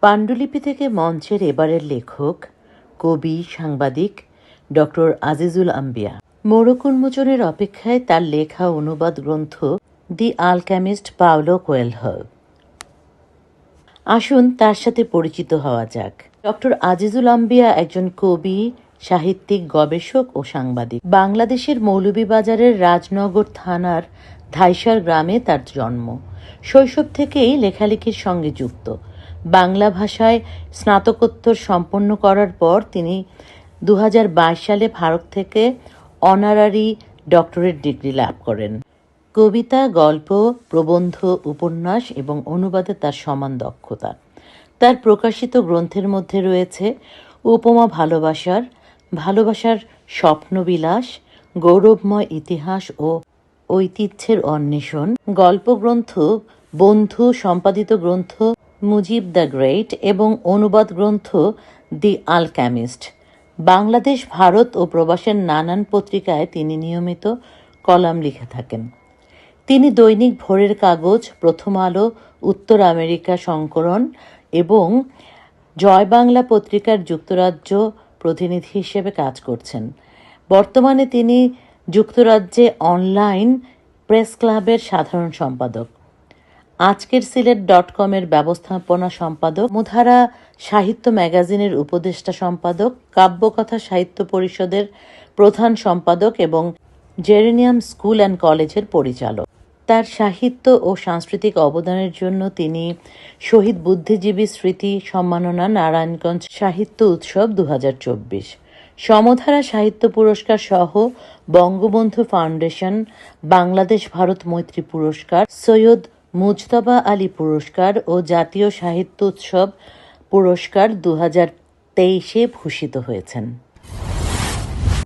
পাণ্ডুলিপি থেকে মঞ্চের এবারের লেখক, কবি, সাংবাদিক ডক্টর আজিজুল আম্বিয়া। মোড়ক উন্মোচনের অপেক্ষায় তার লেখা অনুবাদ গ্রন্থ দি আলকেমিস্ট পাওলো কোয়েলহ। আসুন তার সাথে পরিচিত হওয়া যাক। ডক্টর আজিজুল আম্বিয়া একজন কবি, সাহিত্যিক, গবেষক ও সাংবাদিক। বাংলাদেশের মৌলভীবাজারের রাজনগর থানার ধাইসার গ্রামে তার জন্ম। শৈশব থেকেই লেখালেখির সঙ্গে যুক্ত। বাংলা ভাষায় স্নাতকোত্তর সম্পন্ন করার পর তিনি দু হাজার বাইশ সালে ভারত থেকে অনারারি ডক্টরেট ডিগ্রি লাভ করেন। কবিতা, গল্প, প্রবন্ধ, উপন্যাস এবং অনুবাদে তার সমান দক্ষতা। তার প্রকাশিত গ্রন্থের মধ্যে রয়েছে উপমা ভালোবাসার ভালোবাসার স্বপ্নবিলাস, গৌরবময় ইতিহাস ও ঐতিহ্যের অন্বেষণ, গল্পগ্রন্থ, বন্ধু, সম্পাদিত গ্রন্থ মুজিব দ্য গ্রেট এবং অনুবাদ গ্রন্থ দি আলক্যামিস্ট বাংলাদেশ, ভারত ও প্রবাসের নানান পত্রিকায় তিনি নিয়মিত কলাম লিখে থাকেন। তিনি দৈনিক ভোরের কাগজ, প্রথম আলো, উত্তর আমেরিকা সংকরণ এবং জয় বাংলা পত্রিকার যুক্তরাজ্য প্রতিনিধি হিসেবে কাজ করছেন। বর্তমানে তিনি যুক্তরাজ্যে অনলাইন প্রেস ক্লাবের সাধারণ সম্পাদক। আজকের সিলেট ডট কমের ব্যবস্থাপনা সম্পাদক, মুধারা সাহিত্য ম্যাগাজিনের উপদেষ্টা সম্পাদক, কাব্যকথা সাহিত্য পরিষদের প্রধান সম্পাদক এবং জেরেনিয়াম স্কুল অ্যান্ড কলেজের পরিচালক। তার সাহিত্য ও সাংস্কৃতিক অবদানের জন্য তিনি শহীদ বুদ্ধিজীবী স্মৃতি সম্মাননা নারায়ণগঞ্জ সাহিত্য উৎসব দু হাজার চব্বিশ। সমধারা সাহিত্য পুরস্কার সহ বঙ্গবন্ধু ফাউন্ডেশন, বাংলাদেশ ভারত মৈত্রী পুরস্কার, সৈয়দ মুজতবা আলী পুরস্কার ও জাতীয় সাহিত্য উৎসব পুরস্কার দু হাজার তেইশে ভূষিত হয়েছেন।